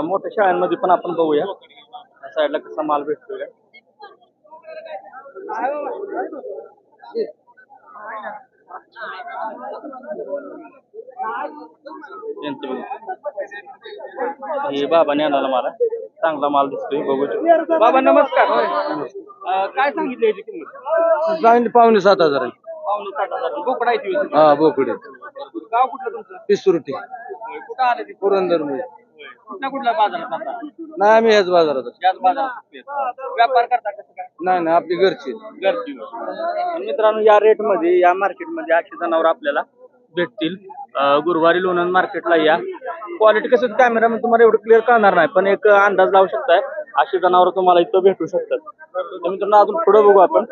मोठ्या शाळांमध्ये पण आपण बघूया. साईडला कसा माल काय. बघा. हे बाबाने आणला मला चांगला माल दिसतोय. बघू. बाबा नमस्कार. अं, काय सांगितलं याची किंमत? जाईन पावणे सात हजार आहे. पावणे साठ हजार. बोकडा. हा बोकडे गाव कुठलं तुमचं? पिसुरटी. होय, कुठं आलं ते? पुरंदरमध्ये. कुठल्या कुठल्या बाजारात आता नाही आम्ही ह्याच बाजारात असतो. याच बाजारात व्यापार करता कसं काय नाही नाही आपली घरची. घरची. तर मित्रांनो या रेटमध्ये या मार्केटमध्ये अशी जनावर आपल्याला भेटतील. अं, गुरुवारी लोणंद मार्केटला या. क्वालिटी कसं कॅमेरा मध्ये तुम्हाला एवढं क्लिअर कळणार नाही पण एक अंदाज लावू शकताय. अशी जनावर तुम्हाला इथं भेटू शकतात. तर मित्रांनो अजून पुढे बघू आपण.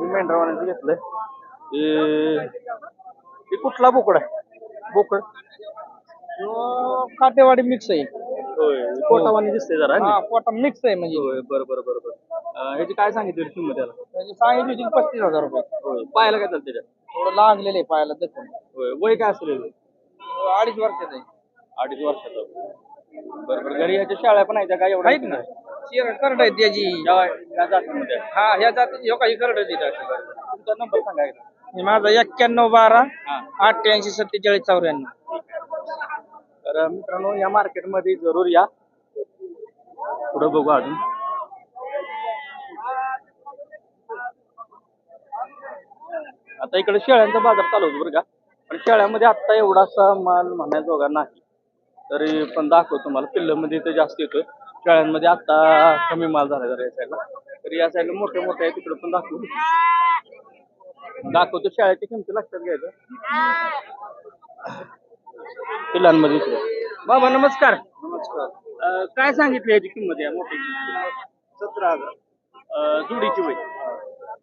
मी मेंढरावाण्याचं घेतलंय. हे हे कुठला बोकड आहे? बोकड. काटेवाडी मिक्स आहे. होय पोटावानी दिसतंय जरा है ना? हा पोटा मिक्स आहे म्हणजे. होय बरं बरं बरं बरं. अं, ह्याची काय सांगितली किंमत त्याला त्याची सांगितली होती पस्तीस हजार रुपये. होय पाहायला काय चालतं त्याच्यात? थोडं लागलेलं आहे पायाला दखून होय वय काय असेल याचं? अडीच वर्षाचं आहे. अडीच वर्षाचं. बरं बरं घरी याच्या शाळा पण आहेत का? एवढा आहेत ना. शिर करड आहे त्याची. या या जातीमध्ये? आहे. हा ह्या जातीची हो काही करड. तुमचा नंबर सांगा एकदा. माझा एक्क्याण्णव बारा हा. अठ्ठ्याऐंशी सत्तेचाळीस चौऱ्याण्णव. तर मित्रांनो या मार्केटमध्ये जरूर या. पुढं बघू अजून. आता इकडे शेळ्यांचा बाजार चालू होतो बरं का. पण शेळ्यामध्ये आत्ता एवढासा माल म्हणायजोगा नाही. तरी पण दाखवतो तुम्हाला पिल्लमध्ये तर जास्त येतोय. शेळ्यांमध्ये आता कमी माल झाला जरा या साईडला तर या साईडला मोठे मोठे आहे तिकडे पण दाखवू दाखवतो शेळ्याची किमती लक्षात घ्यायचं. पिल्लांमध्ये इकडे बाबा नमस्कार. नमस्कार. काय सांगितली याची किंमत या मोठी सतरा हजार. जुडीची वय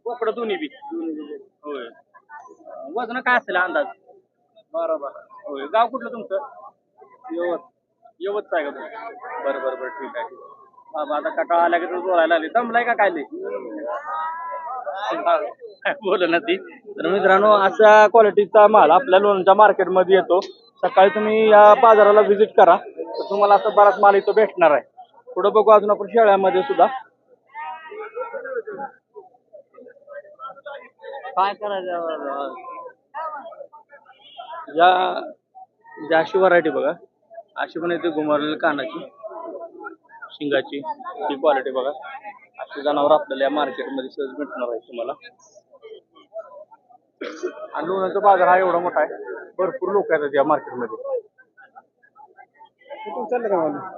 बोकडं दोन्ही बी. होय. वजन काय असेल अंदाज? बारा बारा. होय. गाव कुठलं तुमचं? यवत. यवतच आहे का तुम्ही बरं बरं बरं. ठीक आहे. बाबा आता कटाळा आला की तू बोलायला लागली. दमलाय का काय बोल ना ती. तर मित्रांनो अशा क्वालिटीचा माल आपल्या लोणच्या मार्केटमध्ये येतो. सकाळी तुम्ही या बाजाराला व्हिजिट करा. तर तुम्हाला असं बराच माल इथं भेटणार आहे. पुढे बघू अजून आपण शेळ्यामध्ये सुद्धा. काय करायचं या ज्या अशी व्हरायटी बघा. अशी पण येते घुमारलेली कानाची शिंगाची. ही क्वालिटी बघा. अशी जनावर आपल्याला या मार्केटमध्ये सहज भेटणार आहे तुम्हाला. आणि लोण्याचा बाजार हा एवढा मोठा आहे. भरपूर लोक येतात या मार्केटमध्ये. कुठून चाललं का मला?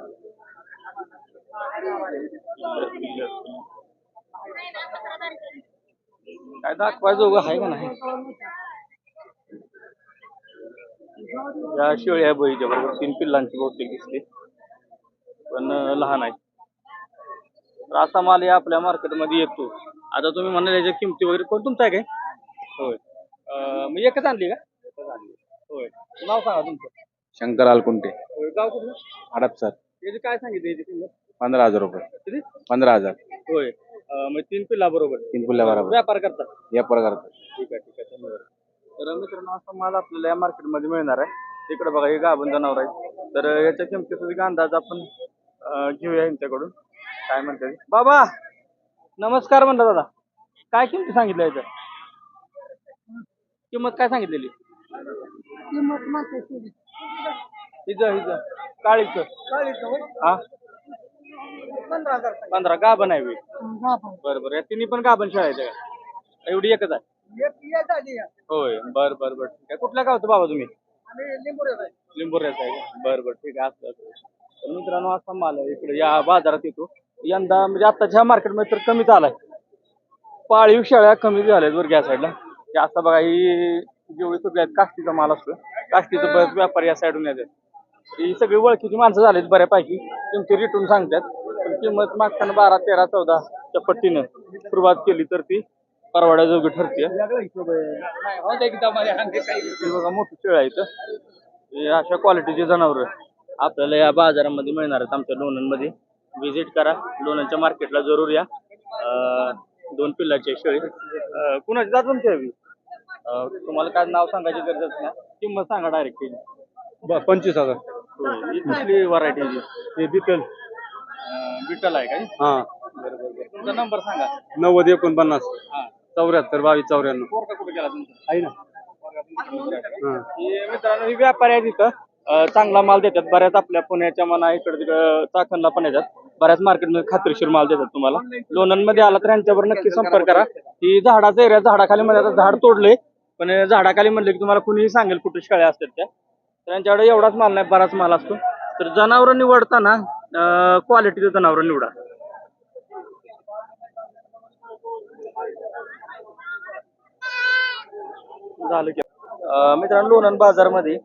काय दाखवायचं आहे का नाही? या शेळ्या बळीच्या बरोबर. तीन पिल्लांची बहुतेक दिसते. पण लहान आहे. तर असा माल या आपल्या मार्केटमध्ये येतो. आता तुम्ही म्हणाल याच्या किमती वगैरे कोण तुमचा आहे काय? होय. अं, मग एकच आणली का? होय. नाव सांगा तुमचं. शंकर आलकुंटे होय, गाव कुठलं? हडपसर याची काय सांगितली याची किंमत पंधरा हजार रुपये. किती? पंधरा हजार. होय. अं, मग तीन पिल्ला बरोबर. तीन बरोबर. व्यापार करता? या प्रकारचं ठीक आहे ठीक आहे. धन्यवाद. तर मित्रांनो असा माल आपल्याला या मार्केटमध्ये मिळणार आहे. तिकडे बघा हे गाभण जनावर आहे तर याच्या किमतीचा एक अंदाज आपण अं, घेऊया यांच्याकडून. काय म्हणतात? बाबा! नमस्कार म्हणता दादा. काय किंमत सांगितलं याचं किंमत काय सांगितलेली? हिज हिज काळीच. हा? पंधरा गाभण आहे. बरं बरं. या तिन्ही पण गाभण का? एवढी एकच आहे. होय. बर बर बर. ठीक आहे. कुठल्या गावचं बाबा तुम्ही? लिंबोऱ्याचा आहे. का? बरं बरं. ठीक आहे. असं असं. तर मित्रांनो असा माल आहे. इकडे या बाजारात येतो. यंदा म्हणजे आताच्या मार्केटमध्ये तर कमीच आलाय. पाळीव शेळ्या कमी झाल्यात बरं या साईडला ते आता बघा ही जेवढी सगळी आहेत काष्टीचा माल असतो काष्टीचं बरेच व्यापारी या साईडून येतात. ही सगळी ओळखीची माणसं झालीत बऱ्यापैकी. किमती रिटून सांगतात. पण किंमत मागताना बारा तेरा चौदा च्या पट्टीनं सुरुवात केली तर ती परवाड्याजोगी ठरते हे बघा मोठी शेळ आहे इथं. हे अशा क्वालिटीचे जनावर आपल्याला या बाजारामध्ये मिळणार आहेत आमच्या लोणंदमध्ये. व्हिजिट करा. लोणंदच्या मार्केटला जरूर या. दोन पिल्लाची शेळी. कुणाची? जात तुमची हवी. तुम्हाला काय नाव सांगायची गरजच नाही किंमत सांगा डायरेक्ट पंचवीस हजार. ही कुठली व्हरायटी बिटल. बिटल आहे काय हा? बरं बरं बरं. तुमचा नंबर सांगा. नव्वद एकोणपन्नास. हा. चौऱ्याहत्तर बावीस चौऱ्याण्णव. कुठे गेला तुमचा? आहे ना. हा. हे मित्रांनो ही व्यापारी आहेत इथं. अं, चांगला माल देतात. बऱ्याच आपल्या पुण्याच्या मना इकडे तिकडे चाकणला पण येतात. बऱ्याच मार्केटमध्ये खात्रीशीर माल देतात तुम्हाला. लोणंदमध्ये आला तर यांच्यावर नक्की संपर्क करा. ही झाडाचा एरिया झाडाखाली मध्ये आता झाड तोडले पण झाडाखाली म्हणले की तुम्हाला कुणीही सांगेल कुठे शाळा असतात त्या. तर यांच्याकडे एवढाच माल नाही बराच माल असतो. तर जनावर निवडताना क्वालिटीचं जनावर निवडा. झालं की. मित्रांनो लोणंद बाजारमध्ये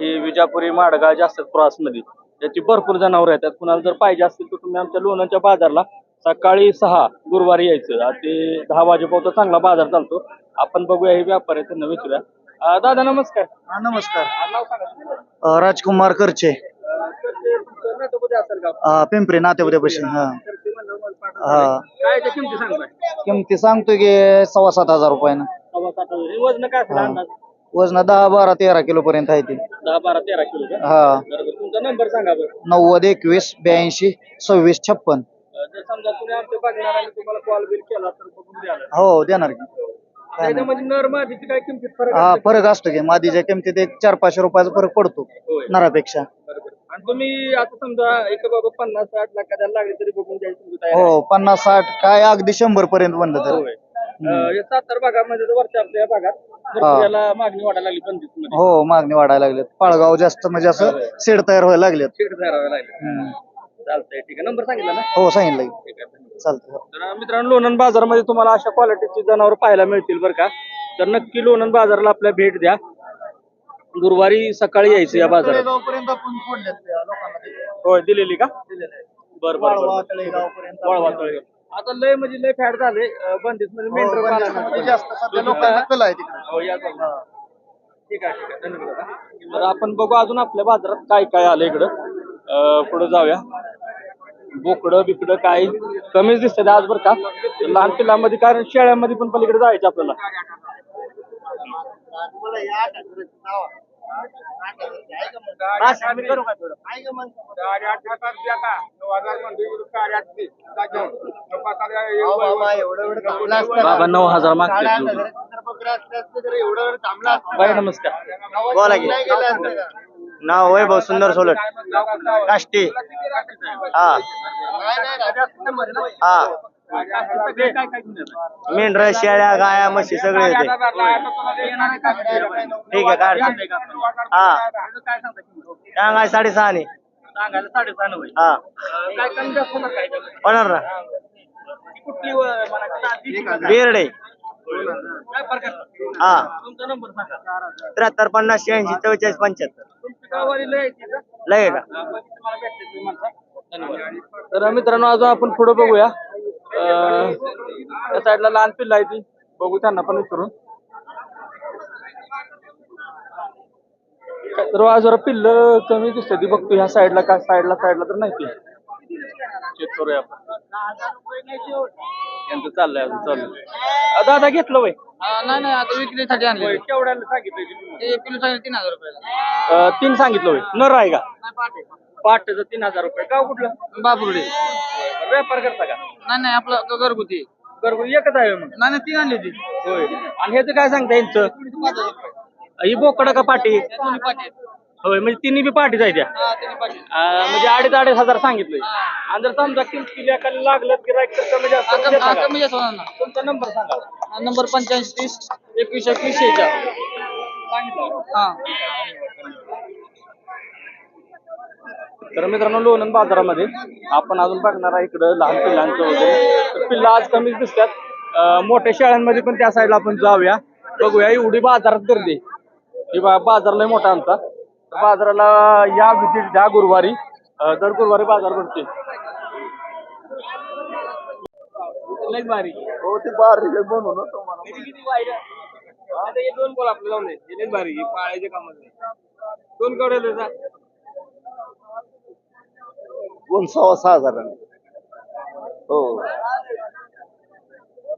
ही विजापुरी माडगाळ जे असतात क्रॉसमध्ये त्याची भरपूर जनावरं येतात. कुणाला जर पाहिजे असतील तर तुम्ही आमच्या लोणंदच्या बाजारला सकाळी सहा गुरुवारी यायचं. ते दहा वाजेपर्यंत चांगला बाजार चालतो. आपण बघूया हे व्यापार आहे त्यांना विचारूया दादा नमस्कार. हा नमस्कार. अं, नाव सांगा तुमचं. अ, राजकुमार करचे. अं, तर ते तुमचं नातेवाईक असेल का अ, पिंपरी नातेपुत्यापाशी हा. म्हणलं मला. हा. काय त्या किमती सांगताय? किमती की सव्वा सात हजार रुपयानं. सव्वा सात हजार. हे वजन काय असेल हा. अंदाज? वजन दहा बारा तेरा किलो पर्यंत आहे ती. दहा बारा तेरा किलो का? हा. बरोबर तुमचा नंबर सांगा बरं. नव्वद एकवीस ब्याऐंशी सव्वीस छप्पन. अं, जर समजा तुम्ही आमच्या बघणाऱ्याने तुम्हाला कॉल बिल केला तर बघून द्याल हो देणार की. त्याच्यामध्ये नर मादीची काय किमतीत फरक हा असतो? फरक असतो की मादीच्या किमतीत एक चार पाचशे रुपयाचा फरक पडतो होय. नरापेक्षा. बरोबर. आणि तुम्ही आता समजा एक बाबा पन्नास साठ लाखाच्या लागले तरी बघून द्यायची तुमची तयारी आहे? हो पन्नास साठ काय अगदी शंभर पर्यंत बनलं तर. होय. अं, सातारा भागामध्ये तर वरच्या आपल्या भागात भरपूर याला मागणी वाढायला लागली मध्ये हो मागणी वाढायला लागलेत पाळगाव जास्त म्हणजे असं शेड तयार व्हायला लागलेत. शेड धरावे लागले हम्म. चालतंय ठीक आहे. नंबर सांगितला ना? हो सांगितलं की. ठीक आहे हो. तर मित्रांनो लोणंद बाजारामध्ये तुम्हाला अशा क्वालिटीची जनावर पाहायला मिळतील बरं का. तर नक्की लोणंद बाजारला आपल्या भेट द्या. गुरुवारी सकाळी यायचं या बाजारात. तळेगावपर्यंत आपण सोडलेत त्या लोकांना ते. होय दिलेली का? बर बर वाळवा, बर तळेगावपर्यंत वळवा तळेगाव. आता लय म्हणजे लय फॅट झाले बंदित मेंढर हो, बंदिस्तमध्ये जास्त सध्या लोकांचा कल आहे तिकडे. हो या चालतं. ठीक आहे ठीक आहे. धन्यवाद. तर आपण बघू अजून आपल्या बाजारात काय काय आलं इकडं. अं, पुढे जाऊया. बोकडं बिकडं काय कमीच दिसतं आज बरं का? लहान पिल्लांमध्ये कारण शेळ्यांमध्ये पण पलीकडे जायचं आपल्याला. बाबा नऊ हजार मागते बाय नमस्कार. बोला की. नाव वैभव सुंदर सोलट. काष्टी हा. हा. मेंढर शेळ्या गाया म्हशी सगळे येते. ठीक आहे काढ. हा. सांगाय साडेसहा हा. होणार ना? बेरडे? हा. तुमचा नंबर सांगा. त्र्याहत्तर पन्नास शहाऐंशी चव्वेचाळीस पंच्याहत्तर. लय आहे का? का. तर मित्रांनो अजून आपण पुढे बघूया. अं, त्या साईडला लहान पिल्ला आहे ती. बघू त्यांना पण विचारून. तर आज पिल्ल कमी दिसते ती. बघतो ह्या साईडला काय साईडला साईडला तर नाही ती. चेक करूया आपण. त्यांचं चाललंय अजून चाललंय दादा घेतलं वय? नाही नाही आता विक्रीसाठी आणले केवढ्याला सांगितलं ते किलो सांगितलं तीन हजार रुपयाला. अं, तीन सांगितलं होय नर आहे का? नाही तीन हजार रुपये. गाव कुठलं? बाबुर्डे. व्यापार करता का? नाही नाही आपलं ग- घरगुती. घरगुती एकच आहे मग? नाही नाही तीन आणली होती. होय. आणि ह्याचं काय सांगता यांचं? ही बोकडं का पाटी? दोन्ही पाटे होय म्हणजे तिन्ही बी पाटीच आहे त्या हा अं, म्हणजे अडीच अडीच हजार सांगितलंय. आणि जर समजा किमती लेखाला लागलं गिरायक तर कमी जास्त करून देता का? कमी जास्त होणार. ना तुमचा नंबर सांगा. हा, नंबर पंच्याऐंशी तीस एकवीस एकवीस हा. तर मित्रांनो लोणंद बाजारामध्ये आपण अजून बघणार आहे इकडं लहान पिल्लांचं वगैरे. तर पिल्लं आज कमीच दिसतात. अं, मोठ्या शाळांमध्ये पण त्या साईडला आपण जाऊया. बघूया एवढी बाजारात गर्दी ही बा बाजार लय मोठा आमचा. बाजाराला या विजिट द्या गुरुवारी दर गुरुवारी बाजार भरते भारी. हो ते बारीक बनवून किती किती वाईट आता हे दोन आपलं जाऊन दे. हे भारी हे पाळायचे कामच. नाही दोन दोन सव्वा सहा हजार हो.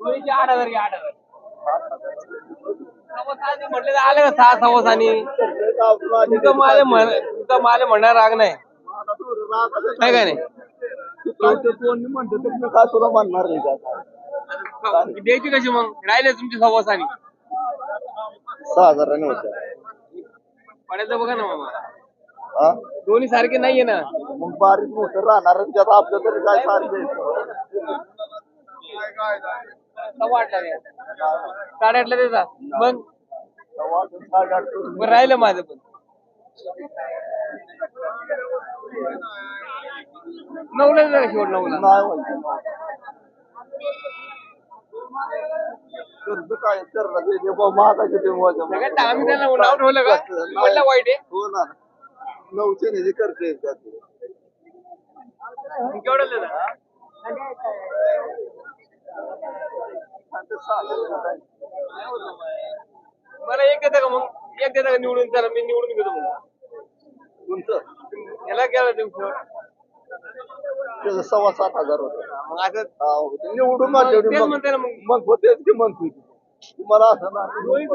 दोन्हीचे आठ हजार घे, आठ हजार. सव्वा म्हटले तर आले का सहा सव्वा सहानी. म्हण तुमचा माल म्हणणार राग नाही. काय काय नाही? म्हणणार का द्यायची कशी मग? राहिले तुमची सव्वासानी. सहा हजाराने होत्या. पडायचं बघा ना मामा. हा? दोन्ही सारखे नाहीये ना. मग बारीक मोठं राहणार त्यात आपलं तरी काय सारखं सव्वा आठला द्या. साडेआठला देता मग? राहिलं माझं पण. नऊला का शेवट नऊला. काय महागाचे ते मजा काय तर आम्ही त्यांना नाव ठेवलं का? म्हटलं वाईट आहे. हो ना. नऊशे त्यात मग केवढं देता मला एक देता का मग? एक देता का निवडून? चला मी निवडून घेतो मग. तुमचं? याला केलं तुमचं. त्याचं सव्वा सात हजार होतं. मग असं हा, होतं. निवडून माझ्या तेच म्हणते ना मग. मग होते ते म्हणतो तुम्हाला असं ना जमून